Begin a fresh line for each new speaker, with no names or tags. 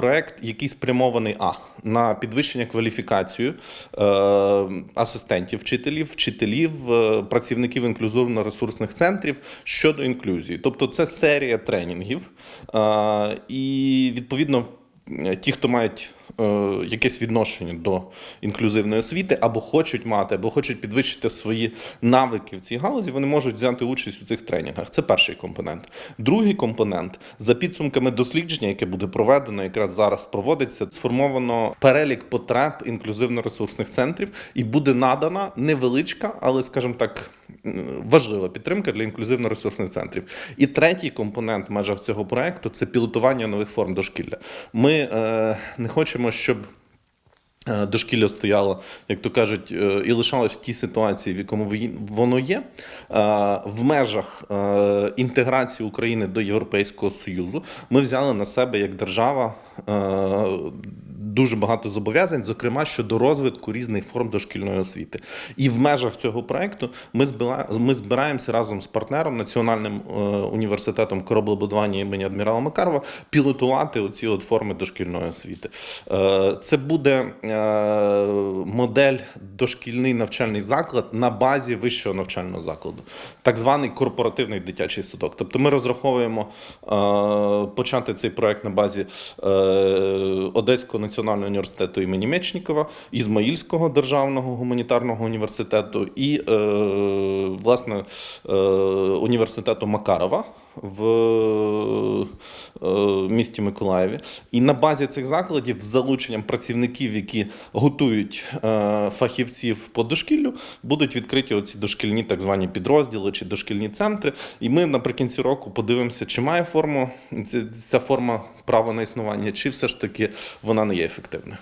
проект, який спрямований а на підвищення кваліфікацію е, асистентів вчителів, вчителів, е, працівників інклюзивно-ресурсних центрів щодо інклюзії. Тобто, це серія тренінгів, е, і відповідно. е, Ті, хто мають якесь відношення до інклюзивної освіти, або хочуть мати, або хочуть підвищити свої навики в цій галузі, вони можуть взяти участь у цих тренінгах. Це перший компонент. Другий компонент за підсумками дослідження, яке буде проведено, якраз зараз проводиться, сформовано перелік потреб інклюзивно-ресурсних центрів, і буде надана невеличка, але, скажімо так, важлива підтримка для інклюзивно-ресурсних центрів. І третій компонент в межах цього проекту це пілотування нових форм дошкілля. Ми е, не хочемо, щоб. е, Дошкілля стояло, як то кажуть, е, і лишалось в тій ситуації, в якому воно є, в межах інтеграції України до Європейського Союзу. Ми взяли на себе як держава дуже багато зобов'язань, зокрема щодо розвитку різних форм дошкільної освіти. І в межах цього проекту ми ми збираємося разом з партнером Національним е, університетом кораблебудування імені адмірала Макарова пілотувати оці от форми дошкільної освіти. Е, Це буде е, модель дошкільний навчальний заклад на базі вищого навчального закладу, так званий корпоративний дитячий садок. Тобто ми розраховуємо е, почати цей проект на базі е, Одеського національного університету імені Мечнікова, Ізмаїльського державного гуманітарного університету і е, власне е, університету Макарова в е, місті Миколаєві. І на базі цих закладів з залученням працівників, які готують е, фахівців по дошкіллю, будуть відкриті оці дошкільні так звані підрозділи чи дошкільні центри. І ми наприкінці року подивимося, чи має форму ця форма права на існування, чи все ж таки вона не є ефективною.